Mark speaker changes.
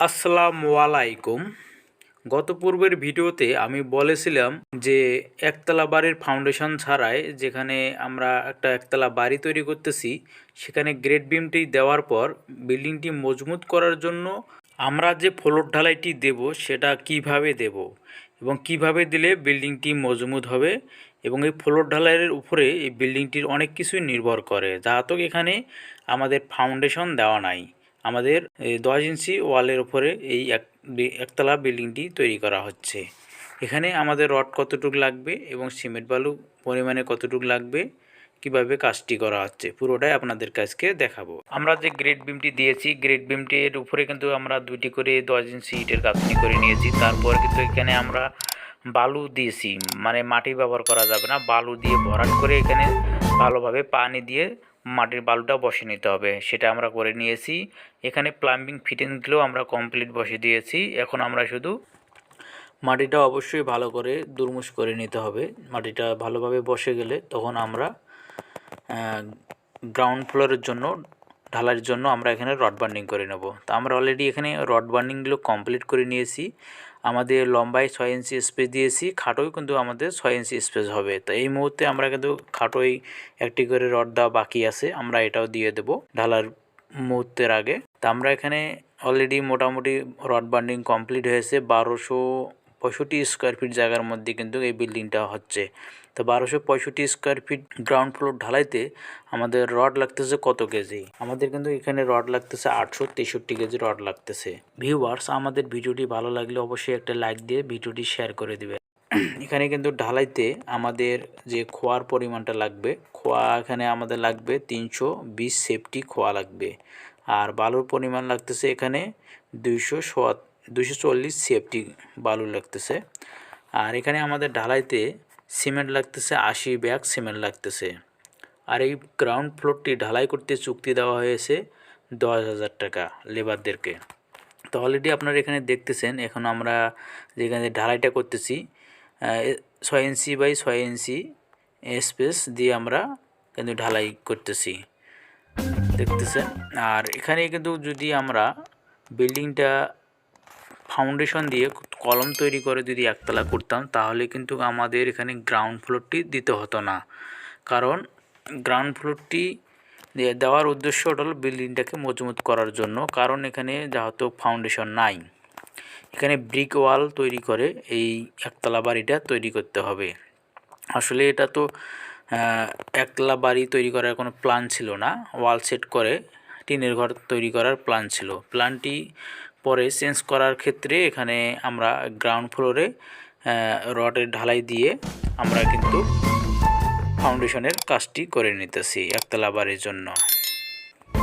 Speaker 1: আসসালামু আলাইকুম। গত পূর্বের ভিডিওতে আমি বলেছিলাম যে একতলা বাড়ির ফাউন্ডেশন ছাড়াই যেখানে আমরা একটা একতলা বাড়ি তৈরি করতেছি, সেখানে গ্রেড বিমটি দেওয়ার পর বিল্ডিংটি মজবুত করার জন্য আমরা যে ফ্লোর ঢালাইটি দেব, সেটা কীভাবে দেব এবং কীভাবে দিলে বিল্ডিংটি মজবুত হবে এবং এই ফ্লোর ঢালাইয়ের উপরে এই বিল্ডিংটির অনেক কিছুই নির্ভর করে যাহাতক এখানে আমাদের ফাউন্ডেশন দেওয়া নাই। আমাদের দশ ইঞ্চি ওয়ালের উপরে এই এক একতলা বিল্ডিংটি তৈরি করা হচ্ছে। এখানে আমাদের রড কতটুকু লাগবে এবং সিমেন্ট বালু পরিমাণে কতটুকু লাগবে, কীভাবে কাজটি করা হচ্ছে, পুরোটাই আপনাদের কাছকে দেখাবো। আমরা যে গ্রেড বিমটি দিয়েছি, গ্রেড বিমটির উপরে কিন্তু আমরা দুটি করে দশ ইঞ্চি ইটের গাঁথনি করে নিয়েছি। তারপর কিন্তু এখানে আমরা বালু দিয়েছি মানে মাটি ব্যবহার করা যাবে না। বালু দিয়ে ভরাট করে এখানে ভালোভাবে পানি দিয়ে মাটির বালুটা বসে নিতে হবে। সেটা আমরা করে নিয়েছি। এখানে প্লাম্বিং ফিটিংসগুলো আমরা কমপ্লিট বসে দিয়েছি। এখন আমরা শুধু মাটিটা অবশ্যই ভালো করে দুরমুশ করে নিতে হবে। মাটিটা ভালোভাবে বসে গেলে তখন আমরা গ্রাউন্ড ফ্লোরের জন্য ঢালাইয়ের জন্য আমরা এখানে রড বার্নিং করে নেব। তা আমরা অলরেডি এখানে রড বার্নিংগুলো কমপ্লিট করে নিয়েছি। আমাদের লম্বায় ছয় ইঞ্চি স্পেস দিয়েছি খাটোই কিন্তু আমাদের ছয় ইঞ্চি স্পেস হবে। তো এই মুহূর্তে আমরা কিন্তু খাটোই একটি করে রড দেওয়া বাকি আছে, আমরা এটাও দিয়ে দেব ঢালার মুহূর্তের আগে। তা আমরা এখানে অলরেডি মোটামুটি রড বার্নিং কমপ্লিট হয়েছে বারোশো পঁয়ষট্টি স্কোয়ার ফিট জায়গার মধ্যে কিন্তু এই বিল্ডিংটা হচ্ছে। তো বারোশো পঁয়ষট্টি স্কোয়ার ফিট গ্রাউন্ড ফ্লোর ঢালাইতে আমাদের রড লাগতেছে কত কেজি আমাদের কিন্তু এখানে রড লাগতেছে আটশো তেষট্টি কেজি রড লাগতেছে। ভিউয়ার্স আমাদের ভিডিওটি ভালো লাগলে অবশ্যই একটা লাইক দিয়ে ভিডিওটি শেয়ার করে দিবে এখানে কিন্তু ঢালাইতে আমাদের যে খোয়ার পরিমাণটা লাগবে, খোয়া এখানে আমাদের লাগবে তিনশো বিশ সেফটি খোয়া লাগবে। আর বালুর পরিমাণ লাগতেছে এখানে দুইশো দুইশো চল্লিশ সেফটি বালু লাগতেছে। আর এখানে আমাদের ঢালাইতে সিমেন্ট লাগতেছে, আশি ব্যাগ সিমেন্ট লাগতেছে। আর এই গ্রাউন্ড ফ্লোরটি ঢালাই করতে চুক্তি দেওয়া হয়েছে দশ হাজার টাকা লেবারদেরকে। তো অলরেডি আপনারা এখানে দেখতেছেন, এখন আমরা যেখানে ঢালাইটা করতেছি ছয় ইঞ্চি বাই ছয় ইঞ্চি স্পেস দিয়ে আমরা কিন্তু ঢালাই করতেছি। দেখতেছেন? আর এখানে কিন্তু যদি আমরা বিল্ডিংটা ফাউন্ডেশন দিয়ে কলম তৈরি করে যদি একতলা করতাম, তাহলে কিন্তু আমাদের এখানে গ্রাউন্ড ফ্লোরটি দিতে হতো না। কারণ গ্রাউন্ড ফ্লোরটি দেওয়ার উদ্দেশ্য হলো বিল্ডিংটাকে মজবুত করার জন্য। কারণ এখানে যেহেতু ফাউন্ডেশন নাই, এখানে ব্রিক ওয়াল তৈরি করে এই একতলা বাড়িটা তৈরি করতে হবে। আসলে এটা তো একতলা বাড়ি তৈরি করার কোনো প্ল্যান ছিল না। ওয়াল সেট করে টিনের ঘর তৈরি করার প্ল্যান ছিল। প্ল্যানটি পরে চেঞ্জ করার ক্ষেত্রে এখানে আমরা গ্রাউন্ড ফ্লোরে রডের ঢালাই দিয়ে আমরা কিন্তু ফাউন্ডেশনের কাজটি করে নিতেছি একতলা বাড়ির জন্য।